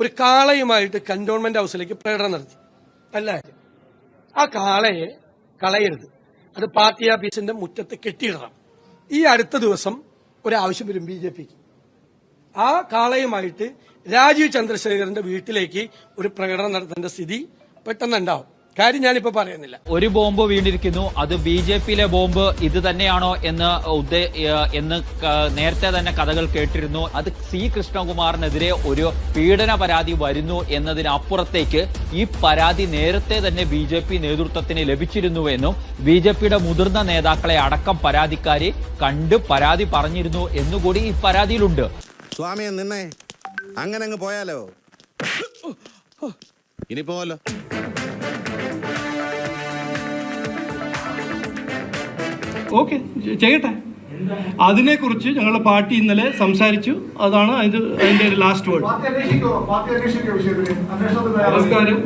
ഒരു കാളയുമായിട്ട് കന്റോൺമെന്റ് ഹൗസിലേക്ക് പ്രകടനം നടത്തി. എല്ലാവരും ആ കാളയെ കളയരുത്. അത് പാർട്ടി ഓഫീസിന്റെ മുറ്റത്ത് കെട്ടിയിടണം. ഈ അടുത്ത ദിവസം ഒരാവശ്യം വരും ബി ജെ പിക്ക്. ആ കാളയുമായിട്ട് രാജീവ് ചന്ദ്രശേഖരന്റെ വീട്ടിലേക്ക് ഒരു പ്രകടനം നടത്തേണ്ട സ്ഥിതി പെട്ടെന്നുണ്ടാവും. കാര്യം ഞാനിപ്പോ പറയുന്നില്ല. ഒരു ബോംബ് വീണിരിക്കുന്നു. അത് ബി ജെ പിയിലെ ബോംബ് ഇത് തന്നെയാണോ എന്ന് എന്ന് നേരത്തെ തന്നെ കഥകൾ കേട്ടിരുന്നു. അത് സി കൃഷ്ണകുമാറിനെതിരെ ഒരു പീഡന പരാതി വരുന്നു എന്നതിനപ്പുറത്തേക്ക് ഈ പരാതി നേരത്തെ തന്നെ ബി ജെ പി നേതൃത്വത്തിന് ലഭിച്ചിരുന്നുവെന്നും ബി ജെ പിയുടെ മുതിർന്ന നേതാക്കളെ അടക്കം പരാതിക്കാരെ കണ്ട് പരാതി പറഞ്ഞിരുന്നു എന്നുകൂടി ഈ പരാതിയിലുണ്ട്. സ്വാമിയെ നിന്നെ അങ്ങനെ അങ്ങ് പോയാലോ? ഇനി പോവല്ലോ. ഓക്കെ ചെയ്യട്ടെ. അതിനെക്കുറിച്ച് ഞങ്ങളുടെ പാർട്ടി ഇന്നലെ സംസാരിച്ചു. അതാണ് അതിന്റെ അതിന്റെ ലാസ്റ്റ് വേർഡ്? നമസ്കാരം?